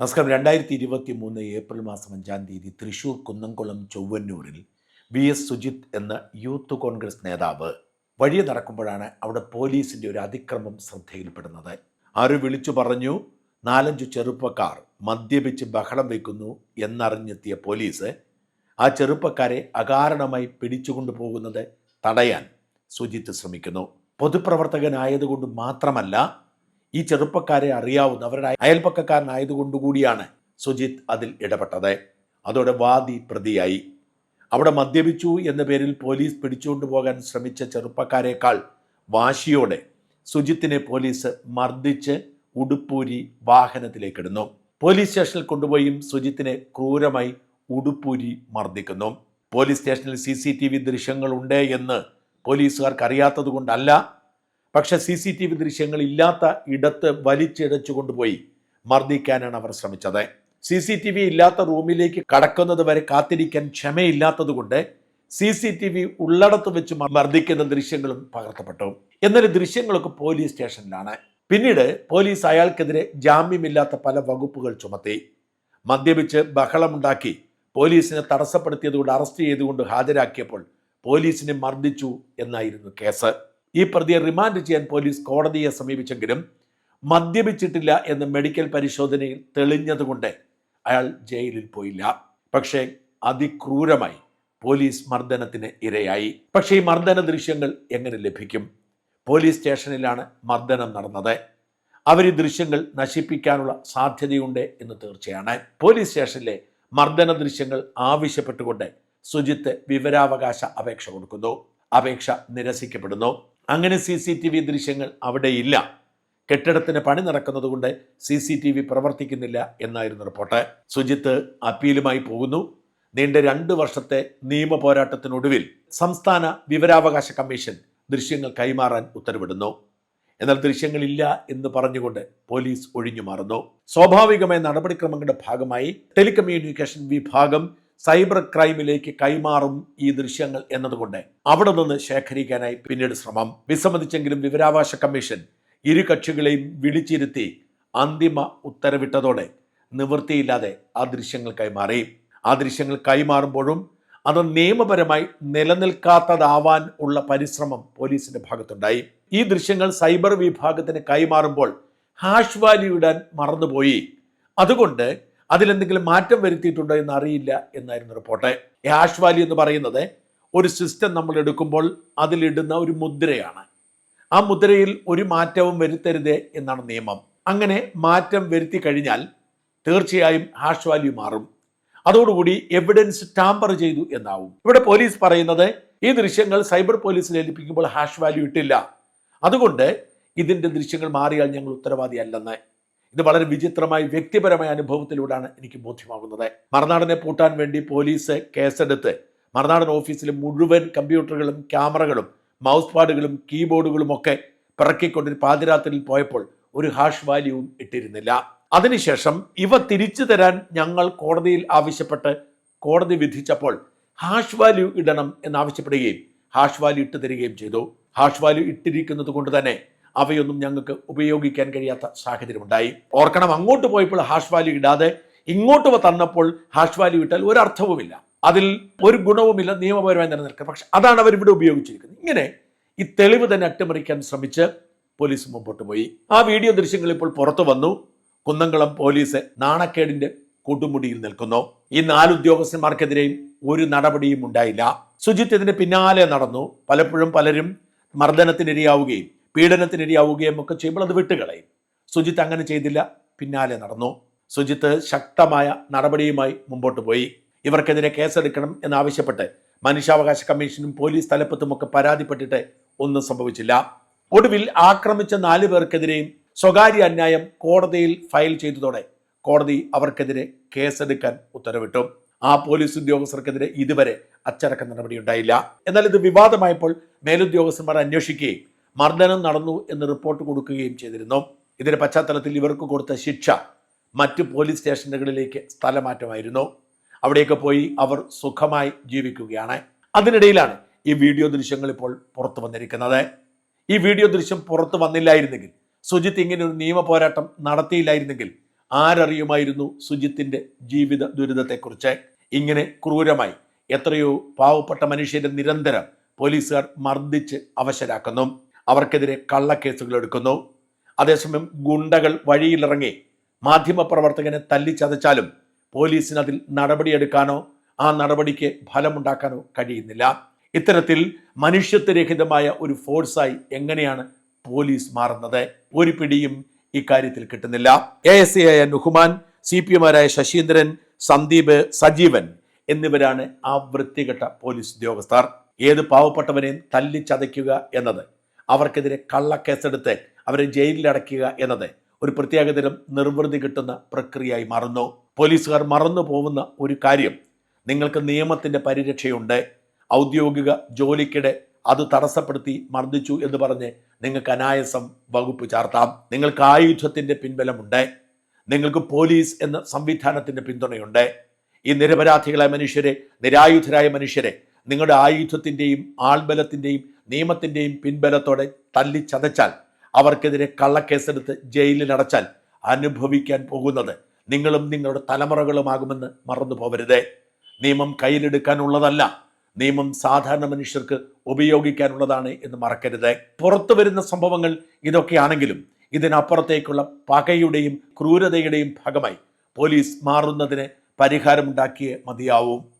നമസ്കാരം. രണ്ടായിരത്തി ഇരുപത്തി മൂന്ന് ഏപ്രിൽ മാസം അഞ്ചാം തീയതി തൃശൂർ കുന്നംകുളം ചൊവ്വന്നൂരിൽ വി എസ് സുജിത് എന്ന യൂത്ത് കോൺഗ്രസ് നേതാവ് വഴി നടക്കുമ്പോഴാണ് അവിടെ പോലീസിന്റെ ഒരു അതിക്രമം ശ്രദ്ധയിൽപ്പെടുന്നത്. ആര് വിളിച്ചു പറഞ്ഞു നാലഞ്ചു ചെറുപ്പക്കാർ മദ്യപിച്ച് ബഹളം വയ്ക്കുന്നു എന്നറിഞ്ഞെത്തിയ പോലീസ് ആ ചെറുപ്പക്കാരെ അകാരണമായി പിടിച്ചുകൊണ്ടു പോകുന്നത് തടയാൻ സുജിത്ത് ശ്രമിക്കുന്നു. പൊതുപ്രവർത്തകനായതുകൊണ്ട് മാത്രമല്ല ഈ ചെറുപ്പക്കാരെ അറിയാവുന്ന അവരുടെ അയൽപ്പക്കക്കാരനായതുകൊണ്ടുകൂടിയാണ് സുജിത് അതിൽ ഇടപെട്ടത്. അതോടെ വാദി പ്രതിയായി. അവിടെ മദ്യപിച്ചു എന്ന പേരിൽ പോലീസ് പിടിച്ചുകൊണ്ടു പോകാൻ ശ്രമിച്ച ചെറുപ്പക്കാരേക്കാൾ വാശിയോടെ സുജിത്തിനെ പോലീസ് മർദ്ദിച്ച് ഉടുപ്പൂരി വാഹനത്തിലേക്കിടുന്നു. പോലീസ് സ്റ്റേഷനിൽ കൊണ്ടുപോയും സുജിത്തിനെ ക്രൂരമായി ഉടുപ്പൂരി മർദ്ദിക്കുന്നു. പോലീസ് സ്റ്റേഷനിൽ സി സി ടി വി ദൃശ്യങ്ങളുണ്ട് എന്ന് പോലീസുകാർക്ക് അറിയാത്തത് കൊണ്ടല്ല പക്ഷെ സി സി ടി വി ദൃശ്യങ്ങൾ ഇല്ലാത്ത ഇടത്ത് വലിച്ചിഴച്ചു കൊണ്ടുപോയി മർദ്ദിക്കാനാണ് അവർ ശ്രമിച്ചത്. സി സി ടി വി ഇല്ലാത്ത റൂമിലേക്ക് കടക്കുന്നത് വരെ കാത്തിരിക്കാൻ ക്ഷമയില്ലാത്തതുകൊണ്ട് സി സി ടി വി ഉള്ളടത്ത് വെച്ച് മർദ്ദിക്കുന്ന ദൃശ്യങ്ങളും പകർത്തപ്പെട്ടു. എന്നാൽ ദൃശ്യങ്ങളൊക്കെ പോലീസ് സ്റ്റേഷനിലാണ്. പിന്നീട് പോലീസ് അയാൾക്കെതിരെ ജാമ്യമില്ലാത്ത പല വകുപ്പുകൾ ചുമത്തി. മദ്യപിച്ച് ബഹളമുണ്ടാക്കി പോലീസിനെ തടസ്സപ്പെടുത്തിയതുകൊണ്ട് അറസ്റ്റ് ചെയ്തുകൊണ്ട് ഹാജരാക്കിയപ്പോൾ പോലീസിനെ മർദ്ദിച്ചു എന്നായിരുന്നു കേസ്. ഈ പ്രതിയെ റിമാൻഡ് ചെയ്യാൻ പോലീസ് കോടതിയെ സമീപിച്ചെങ്കിലും മദ്യപിച്ചിട്ടില്ല എന്ന് മെഡിക്കൽ പരിശോധനയിൽ തെളിഞ്ഞതുകൊണ്ട് അയാൾ ജയിലിൽ പോയില്ല. പക്ഷേ അതിക്രൂരമായി പോലീസ് മർദ്ദനത്തിന് ഇരയായി. പക്ഷേ ഈ മർദ്ദന ദൃശ്യങ്ങൾ എങ്ങനെ ലഭിക്കും? പോലീസ് സ്റ്റേഷനിലാണ് മർദ്ദനം നടന്നത്. അവർ ഈ ദൃശ്യങ്ങൾ നശിപ്പിക്കാനുള്ള സാധ്യതയുണ്ട് എന്ന് തീർച്ചയാണ്. പോലീസ് സ്റ്റേഷനിലെ മർദ്ദന ദൃശ്യങ്ങൾ ആവശ്യപ്പെട്ടുകൊണ്ട് സുജിത്ത് വിവരാവകാശ അപേക്ഷ കൊടുക്കുന്നു. അപേക്ഷ നിരസിക്കപ്പെടുന്നു. അങ്ങനെ സി സി ടി വി ദൃശ്യങ്ങൾ അവിടെയില്ല കെട്ടിടത്തിന് പണി നടക്കുന്നതുകൊണ്ട് സി സി ടി വി പ്രവർത്തിക്കുന്നില്ല എന്നായിരുന്നു റിപ്പോർട്ട്. സുജിത്ത് അപ്പീലുമായി പോകുന്നു. നീണ്ട രണ്ട് വർഷത്തെ നിയമ പോരാട്ടത്തിനൊടുവിൽ സംസ്ഥാന വിവരാവകാശ കമ്മീഷൻ ദൃശ്യങ്ങൾ കൈമാറാൻ ഉത്തരവിടുന്നു. എന്നാൽ ദൃശ്യങ്ങളില്ല എന്ന് പറഞ്ഞുകൊണ്ട് പോലീസ് ഒഴിഞ്ഞു മാറുന്നു. സ്വാഭാവികമായ നടപടിക്രമങ്ങളുടെ ഭാഗമായി ടെലികമ്മ്യൂണിക്കേഷൻ വിഭാഗം സൈബർ ക്രൈമിലേക്ക് കൈമാറും ഈ ദൃശ്യങ്ങൾ എന്നതുകൊണ്ട് അവിടെ നിന്ന് ശേഖരിക്കാനായി പിന്നീട് ശ്രമം. വിസമ്മതിച്ചെങ്കിലും വിവരാവകാശ കമ്മീഷൻ ഇരു കക്ഷികളെയും വിളിച്ചിരുത്തി അന്തിമ ഉത്തരവിട്ടതോടെ നിവൃത്തിയില്ലാതെ ആ ദൃശ്യങ്ങൾ കൈമാറി. ആ ദൃശ്യങ്ങൾ കൈമാറുമ്പോഴും അത് നിയമപരമായി നിലനിൽക്കാത്തതാവാൻ ഉള്ള പരിശ്രമം പോലീസിന്റെ ഭാഗത്തുണ്ടായി. ഈ ദൃശ്യങ്ങൾ സൈബർ വിഭാഗത്തിന് കൈമാറുമ്പോൾ ഹാഷ് വാല്യൂ ഇടാൻ മറന്നുപോയി. അതുകൊണ്ട് അതിലെന്തെങ്കിലും മാറ്റം വരുത്തിയിട്ടുണ്ടോ എന്ന് അറിയില്ല എന്നായിരുന്നു റിപ്പോർട്ട്. ഹാഷ് വാല്യൂ എന്ന് പറയുന്നത് ഒരു സിസ്റ്റം നമ്മൾ എടുക്കുമ്പോൾ അതിലിടുന്ന ഒരു മുദ്രയാണ്. ആ മുദ്രയിൽ ഒരു മാറ്റവും വരുത്തരുത് എന്നാണ് നിയമം. അങ്ങനെ മാറ്റം വരുത്തി കഴിഞ്ഞാൽ തീർച്ചയായും ഹാഷ് വാല്യൂ മാറും. അതോടുകൂടി എവിഡൻസ് ടാമ്പർ ചെയ്തു എന്നാവും. ഇവിടെ പോലീസ് പറയുന്നത് ഈ ദൃശ്യങ്ങൾ സൈബർ പോലീസിൽ ഏൽപ്പിക്കുമ്പോൾ ഹാഷ് വാല്യൂ ഇട്ടില്ല. അതുകൊണ്ട് ഇതിന്റെ ദൃശ്യങ്ങൾ മാറിയാൽ ഞങ്ങൾ ഉത്തരവാദിയല്ലെന്ന്. ഇത് വളരെ വിചിത്രമായി വ്യക്തിപരമായ അനുഭവത്തിലൂടെയാണ് എനിക്ക് ബോധ്യമാകുന്നത്. മറുനാടനെ പൂട്ടാൻ വേണ്ടി പോലീസ് കേസെടുത്ത് മറുനാടൻ ഓഫീസിലെ മുഴുവൻ കമ്പ്യൂട്ടറുകളും ക്യാമറകളും മൗസ് പാഡുകളും കീബോർഡുകളും ഒക്കെ പിറക്കിക്കൊണ്ട് പാതിരാത്രിയിൽ പോയപ്പോൾ ഒരു ഹാഷ് വാല്യൂവും ഇട്ടിരുന്നില്ല. അതിനുശേഷം ഇവ തിരിച്ചു തരാൻ ഞങ്ങൾ കോടതിയിൽ ആവശ്യപ്പെട്ട് കോടതി വിധിച്ചപ്പോൾ ഹാഷ് വാല്യൂ ഇടണം എന്നാവശ്യപ്പെടുകയും ഹാഷ് വാല്യൂ ഇട്ട് തരികയും ചെയ്തു. ഹാഷ് വാല്യൂ ഇട്ടിരിക്കുന്നത് കൊണ്ട് തന്നെ അവയൊന്നും ഞങ്ങൾക്ക് ഉപയോഗിക്കാൻ കഴിയാത്ത സാഹചര്യമുണ്ടായി. ഓർക്കണം അങ്ങോട്ട് പോയപ്പോൾ ഹാഷ് വാല്യൂ ഇടാതെ ഇങ്ങോട്ട് തന്നപ്പോൾ ഹാഷ് വാല്യൂ ഇട്ടാൽ ഒരർത്ഥവുമില്ല അതിൽ ഒരു ഗുണവുമില്ല നിയമപരമായി നിലനിൽക്കുക പക്ഷെ അതാണ് അവർ ഇവിടെ ഉപയോഗിച്ചിരിക്കുന്നത്. ഇങ്ങനെ ഈ തെളിവ് തന്നെ അട്ടിമറിക്കാൻ ശ്രമിച്ച് പോലീസ് മുമ്പോട്ട് പോയി. ആ വീഡിയോ ദൃശ്യങ്ങൾ ഇപ്പോൾ പുറത്തു വന്നു. കുന്നംകുളം പോലീസ് നാണക്കേടിന്റെ കൊടുമുടിയിൽ നിൽക്കുന്നു. ഈ നാല് ഉദ്യോഗസ്ഥന്മാർക്കെതിരെയും ഒരു നടപടിയും ഉണ്ടായില്ല. സുജിത്ത് ഇതിന്റെ പിന്നാലെ നടന്നു. പലപ്പോഴും പലരും മർദ്ദനത്തിനിരയാവുകയും പീഡനത്തിനിരയാവുകയും ഒക്കെ ചെയ്യുമ്പോൾ അത് വിട്ടുകളയും. സുജിത്ത് അങ്ങനെ ചെയ്തില്ല. പിന്നാലെ നടന്നു. സുജിത്ത് ശക്തമായ നടപടിയുമായി മുമ്പോട്ട് പോയി. ഇവർക്കെതിരെ കേസെടുക്കണം എന്നാവശ്യപ്പെട്ട് മനുഷ്യാവകാശ കമ്മീഷനും പോലീസ് തലപ്പത്തും ഒക്കെ പരാതിപ്പെട്ടിട്ട് ഒന്നും സംഭവിച്ചില്ല. ഒടുവിൽ ആക്രമിച്ച നാല് പേർക്കെതിരെയും സ്വകാര്യ അന്യായം കോടതിയിൽ ഫയൽ ചെയ്തതോടെ കോടതി അവർക്കെതിരെ കേസെടുക്കാൻ ഉത്തരവിട്ടു. ആ പോലീസ് ഉദ്യോഗസ്ഥർക്കെതിരെ ഇതുവരെ അച്ചടക്ക നടപടി ഉണ്ടായില്ല എന്നാൽ ഇത് വിവാദമായപ്പോൾ മേലുദ്യോഗസ്ഥന്മാർ അന്വേഷിക്കുകയും മർദ്ദനം നടന്നു എന്ന് റിപ്പോർട്ട് കൊടുക്കുകയും ചെയ്തിരുന്നു. ഇതിന്റെ പശ്ചാത്തലത്തിൽ ഇവർക്ക് കൊടുത്ത ശിക്ഷ മറ്റ് പോലീസ് സ്റ്റേഷനുകളിലേക്ക് സ്ഥലമാറ്റമായിരുന്നു. അവിടെയൊക്കെ പോയി അവർ സുഖമായി ജീവിക്കുകയാണ്. അതിനിടയിലാണ് ഈ വീഡിയോ ദൃശ്യങ്ങൾ ഇപ്പോൾ പുറത്തു വന്നിരിക്കുന്നത്. ഈ വീഡിയോ ദൃശ്യം പുറത്തു വന്നില്ലായിരുന്നെങ്കിൽ സുജിത്ത് ഇങ്ങനെ ഒരു നിയമ പോരാട്ടം നടത്തിയില്ലായിരുന്നെങ്കിൽ ആരറിയുമായിരുന്നു സുജിത്തിന്റെ ജീവിത ദുരിതത്തെക്കുറിച്ച്? ഇങ്ങനെ ക്രൂരമായി എത്രയോ പാവപ്പെട്ട മനുഷ്യരെ നിരന്തരം പോലീസുകാർ മർദ്ദിച്ച് അവശരാക്കുന്നു. അവർക്കെതിരെ കള്ളക്കേസുകൾ എടുക്കുന്നു. അതേസമയം ഗുണ്ടകൾ വഴിയിലിറങ്ങി മാധ്യമപ്രവർത്തകനെ തല്ലിച്ചതച്ചാലും പോലീസിന് അതിൽ നടപടിയെടുക്കാനോ ആ നടപടിക്ക് ഫലമുണ്ടാക്കാനോ കഴിയുന്നില്ല. ഇത്തരത്തിൽ മനുഷ്യത്വരഹിതമായ ഒരു ഫോഴ്സായി എങ്ങനെയാണ് പോലീസ് മാറുന്നത്? ഒരു പിടിയും ഇക്കാര്യത്തിൽ കിട്ടുന്നില്ല. എ എസ് സി ആയ നുഹുമാൻ സി പി എമാരായ ശശീന്ദ്രൻ സന്ദീപ് സജീവൻ എന്നിവരാണ് ആ വൃത്തികെട്ട പോലീസ് ഉദ്യോഗസ്ഥർ. ഏത് പാവപ്പെട്ടവനെയും തല്ലിച്ചതയ്ക്കുക എന്നത് അവർക്കെതിരെ കള്ളക്കേസെടുത്ത് അവരെ ജയിലിലടയ്ക്കുക എന്നത് ഒരു പ്രത്യേകതരം നിർവൃതി കിട്ടുന്ന പ്രക്രിയയായി മറന്നു. പോലീസുകാർ മറന്നു പോകുന്ന ഒരു കാര്യം നിങ്ങൾക്ക് നിയമത്തിന്റെ പരിരക്ഷയുണ്ട്. ഔദ്യോഗിക ജോലിക്കിടെ അത് തടസ്സപ്പെടുത്തി മർദ്ദിച്ചു എന്ന് പറഞ്ഞ് നിങ്ങൾക്ക് അനായാസം വകുപ്പ് ചാർത്താം. നിങ്ങൾക്ക് ആയുധത്തിന്റെ പിൻബലമുണ്ട്. നിങ്ങൾക്ക് പോലീസ് എന്ന സംവിധാനത്തിന്റെ പിന്തുണയുണ്ട്. ഈ നിരപരാധികളായ മനുഷ്യരെ നിരായുധരായ മനുഷ്യരെ നിങ്ങളുടെ ആയുധത്തിന്റെയും ആൾബലത്തിന്റെയും നിയമത്തിന്റെയും പിൻബലത്തോടെ തല്ലിച്ചതച്ചാൽ അവർക്കെതിരെ കള്ളക്കേസെടുത്ത് ജയിലിൽ അടച്ചാൽ അനുഭവിക്കാൻ പോകുന്നത് നിങ്ങളും നിങ്ങളുടെ തലമുറകളുമാകുമെന്ന് മറന്നു പോവരുതേ. നിയമം കയ്യിലെടുക്കാനുള്ളതല്ല നിയമം സാധാരണ മനുഷ്യർക്ക് ഉപയോഗിക്കാനുള്ളതാണ് എന്ന് മറക്കരുത്. പുറത്തു വരുന്ന സംഭവങ്ങൾ ഇതൊക്കെയാണെങ്കിലും ഇതിനപ്പുറത്തേക്കുള്ള പകയുടെയും ക്രൂരതയുടെയും ഭാഗമായി പോലീസ് മാറുന്നതിന് പരിഹാരമുണ്ടാക്കിയേ മതിയാവും.